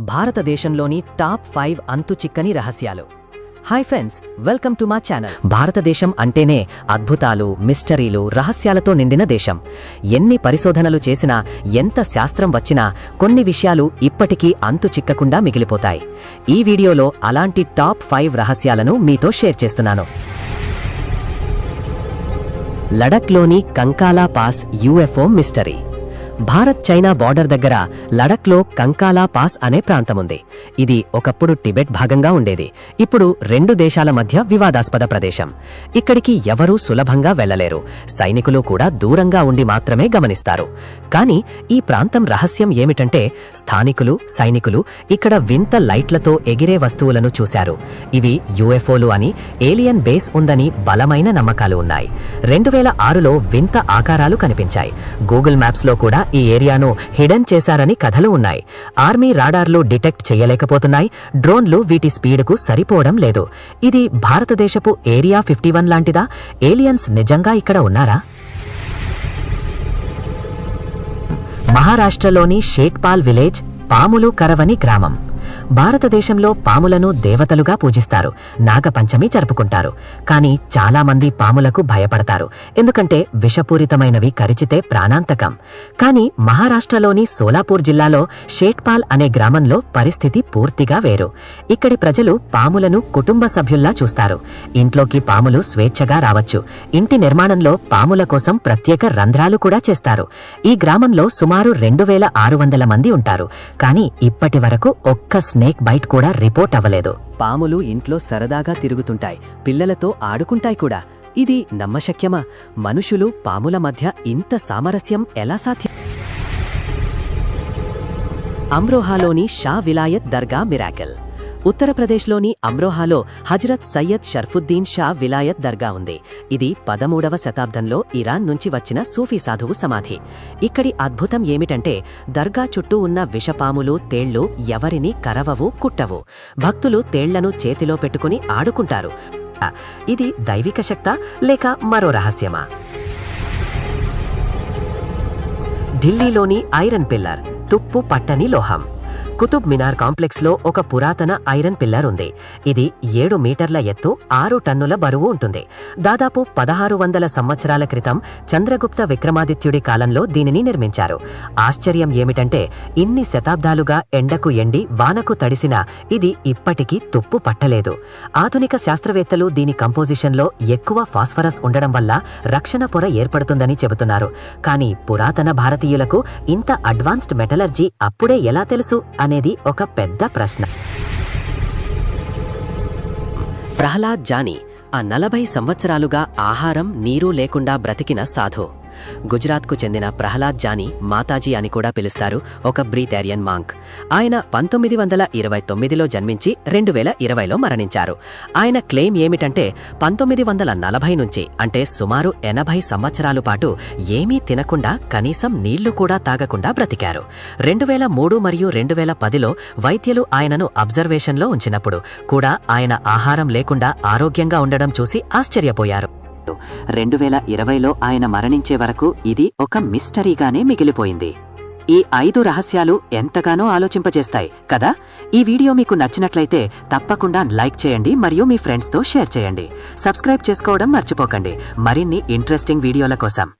భారతదేశంలోని top five అంతు చిక్కని రహస్యాలు. హాయ్ ఫ్రెండ్స్ వెల్కమ్ టు మా ఛానల్. భారతదేశం అంటేనే అద్భుతాలు మిస్టరీలు రహస్యాలతో నిండిన దేశం. ఎన్ని పరిశోధనలు చేసినా ఎంత శాస్త్రం వచ్చినా కొన్ని విషయాలు ఇప్పటికీ అంతు చిక్కకుండా మిగిలిపోతాయి. ఈ వీడియోలో అలాంటి టాప్ ఫైవ్ రహస్యాలను మీతో షేర్ చేస్తున్నాను. లడఖ్లోని Kongka La pass UFO mystery. Bharat China border దగ్గర లడఖ్లో కంకాలా పాస్ అనే ప్రాంతముంది. ఇది ఒకప్పుడు టిబెట్ భాగంగా ఉండేది. ఇప్పుడు రెండు దేశాల మధ్య వివాదాస్పద ప్రదేశం. ఇక్కడికి ఎవరూ సులభంగా వెళ్ళలేరు సైనికులు కూడా దూరంగా ఉండి మాత్రమే గమనిస్తారు. కానీ ఈ ప్రాంతం రహస్యం ఏమిటంటే స్థానికులు సైనికులు ఇక్కడ వింత లైట్లతో ఎగిరే వస్తువులను చూశారు. ఇవి యుఎఫ్ఓలు అని ఏలియన్ బేస్ ఉందని బలమైన నమ్మకాలు ఉన్నాయి. రెండు వేల ఆరులో వింత ఆకారాలు కనిపించాయి. గూగుల్ మ్యాప్స్లో కూడా ఈ ఏరియాను హిడెన్ చేశారని కథలు ఉన్నాయి. ఆర్మీ రాడార్లు డిటెక్ట్ చేయలేకపోతున్నాయి. డ్రోన్లు వీటి స్పీడ్కు సరిపోవడం లేదు. ఇది భారతదేశపు ఏరియా ఫిఫ్టీ వన్ లాంటిదా? ఏలియన్స్ నిజంగా ఇక్కడ ఉన్నారా? మహారాష్ట్రలోని షేట్పాల్ విలేజ్ పాములు కరవని గ్రామం. భారతదేశంలో పాములను దేవతలుగా పూజిస్తారు. నాగపంచమి జరుపుకుంటారు. కానీ చాలా మంది పాములకు భయపడతారు. ఎందుకంటే విషపూరితమైనవి కరిచితే ప్రాణాంతకం. కానీ మహారాష్ట్రలోని సోలాపూర్ జిల్లాలో షేట్పాల్ అనే గ్రామంలో పరిస్థితి పూర్తిగా వేరు. ఇక్కడి ప్రజలు పాములను కుటుంబ సభ్యుల్లా చూస్తారు. ఇంట్లోకి పాములు స్వేచ్ఛగా రావచ్చు. ఇంటి నిర్మాణంలో పాముల కోసం ప్రత్యేక రంధ్రాలు కూడా చేస్తారు. ఈ గ్రామంలో సుమారు రెండు వేల ఆరు వందల మంది ఉంటారు. కానీ ఇప్పటి వరకు ఒక్క స్నేక్ బైట్ కూడా రిపోర్ట్ అవ్వలేదు. పాములు ఇంట్లో సరదాగా తిరుగుతుంటాయి. పిల్లలతో ఆడుకుంటాయి కూడా. ఇది నమ్మశక్యమా? మనుషులు పాముల మధ్య ఇంత సామరస్యం ఎలా సాధ్యం? అమ్రోహాలోని షా విలాయత్ దర్గా మిరాకెల్. ఉత్తరప్రదేశ్లోని అమ్రోహాలో హజరత్ సయ్యద్ షర్ఫుద్దీన్ షా విలాయత్ దర్గా ఉంది. ఇది పదమూడవ శతాబ్దంలో ఇరాన్ నుంచి వచ్చిన సూఫీ సాధువు సమాధి. ఇక్కడి అద్భుతం ఏమిటంటే దర్గా చుట్టూ ఉన్న విషపాములు తేళ్ళు ఎవరిని కరవవు కుట్టవు. భక్తులు తేళ్ళను చేతిలో పెట్టుకుని ఆడుకుంటారు. ఇది దైవిక శక్త లేక మరో రహస్యమా? ఢిల్లీలోని ఐరన్ పిల్లర్ తుప్పు పట్టని లోహం. కుతుబ్ మినార్ కాంప్లెక్స్లో ఒక పురాతన ఐరన్ పిల్లర్ ఉంది. ఇది ఏడు మీటర్ల ఎత్తు ఆరు టన్నుల బరువు ఉంటుంది. దాదాపు పదహారు వందల సంవత్సరాల క్రితం చంద్రగుప్త విక్రమాదిత్యుడి కాలంలో దీనిని నిర్మించారు. ఆశ్చర్యం ఏమిటంటే ఇన్ని శతాబ్దాలుగా ఎండకు ఎండి వానకు తడిసినా ఇది ఇప్పటికీ తుప్పు పట్టలేదు. ఆధునిక శాస్త్రవేత్తలు దీని కంపోజిషన్లో ఎక్కువ ఫాస్ఫరస్ ఉండడం వల్ల రక్షణ పొర ఏర్పడుతుందని చెబుతున్నారు. కానీ పురాతన భారతీయులకు ఇంత అడ్వాన్స్డ్ మెటలర్జీ అప్పుడే ఎలా తెలుసు? అనేది ఒక పెద్ద ప్రశ్న. ప్రహ్లాద్ జానీ ఆ నలభై సంవత్సరాలుగా ఆహారం నీరు లేకుండా బ్రతికిన సాధు. గుజరాత్కు చెందిన ప్రహ్లాద్ జానీ మాతాజీ అని కూడా పిలుస్తారు ఒక బ్రీతేరియన్ మాంక్. ఆయన పంతొమ్మిది వందల ఇరవై తొమ్మిదిలో జన్మించి రెండు వేల ఇరవైలో మరణించారు. ఆయన క్లెయిమ్ ఏమిటంటే పంతొమ్మిది వందల నలభై నుంచి అంటే సుమారు ఎనభై సంవత్సరాలు పాటు ఏమీ తినకుండా కనీసం నీళ్ళు కూడా తాగకుండా బ్రతికారు. రెండు వేల మూడు మరియు రెండు వేల పదిలో వైద్యులు ఆయనను అబ్జర్వేషన్లో ఉంచినప్పుడు కూడా ఆయన ఆహారం లేకుండా ఆరోగ్యంగా ఉండడం చూసి ఆశ్చర్యపోయారు. రెండు వేల ఇరవైలో ఆయన మరణించే వరకు ఇది ఒక మిస్టరీగానే మిగిలిపోయింది. ఈ ఐదు రహస్యాలు ఎంతగానో ఆలోచింపజేస్తాయి కదా? ఈ వీడియో మీకు నచ్చినట్లయితే తప్పకుండా లైక్ చేయండి మరియు మీ ఫ్రెండ్స్తో షేర్ చేయండి. సబ్స్క్రైబ్ చేసుకోవడం మర్చిపోకండి. మరిన్ని ఇంట్రెస్టింగ్ వీడియోల కోసం.